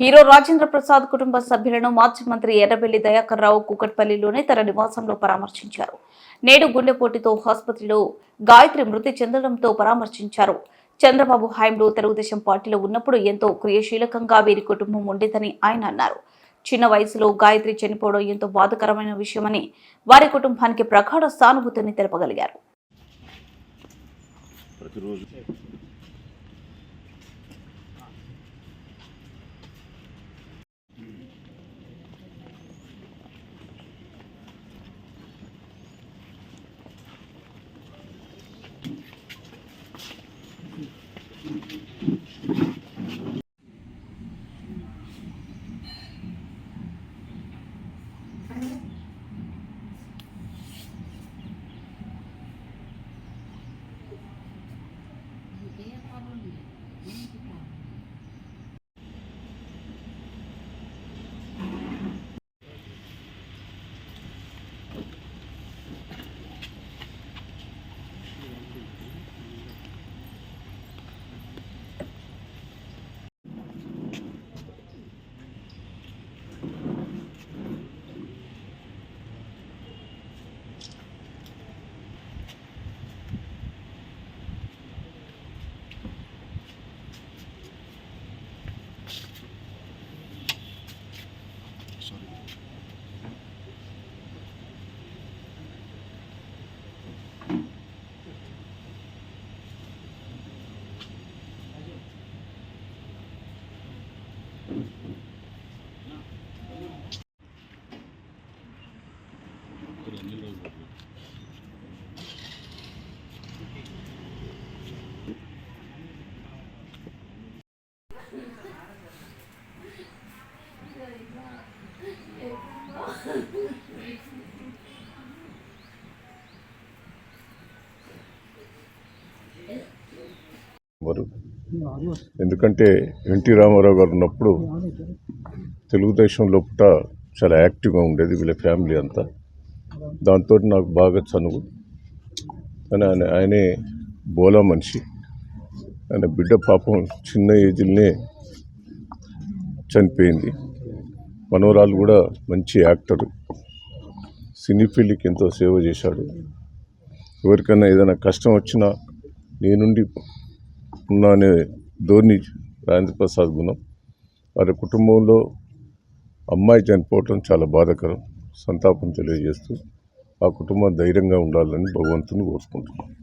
Hero Rajendra Prasad కుటుంబ సభ్యులను మాజీ మంత్రి ఎర్రబెల్లి దయాకర్ రావు కూకట్పల్లిలోని తన నివాసంలో పరామర్శించారు. నేడు గుండెపోటుతో ఆసుపత్రిలో గాయత్రి మృతి చెందడంతో పరామర్శించారు. చంద్రబాబు హాయంలో తెలుగుదేశం పార్టీలో ఉన్నప్పుడు ఎంతో క్రియాశీలకంగా వీరి కుటుంబం ఉండేదని ఆయన అన్నారు. చిన్న వయసులో గాయత్రి చనిపోవడం ఎంతో బాధకరమైన విషయమని వారి కుటుంబానికి ప్రగాఢ సానుభూతిని తెలపగలిగారు. ప్రతిరోజు వారు ఎందుకంటే ఎన్టీ రామారావు గారు ఉన్నప్పుడు తెలుగుదేశం లోపల చాలా యాక్టివ్గా ఉండేది వీళ్ళ ఫ్యామిలీ అంతా. దాంతో నాకు బాగా చనువు. కానీ ఆయన ఆయనే బోలా మనిషి. ఆయన బిడ్డ పాపం చిన్న ఏజ్లోనే చనిపోయింది. మనవరాలు కూడా మంచి యాక్టర్. సినీ ఫీల్డ్కి ఎంతో సేవ చేశాడు. ఎవరికైనా ఏదైనా కష్టం వచ్చినా నేనుండి ఉన్నా అనే ధోని రాజేంద్ర ప్రసాద్ గుణం. వారి కుటుంబంలో అమ్మాయి చనిపోవటం చాలా బాధాకరం సంతాపం తెలియజేస్తూ ఆ కుటుంబం ధైర్యంగా ఉండాలని భగవంతుని కోరుకుంటున్నాను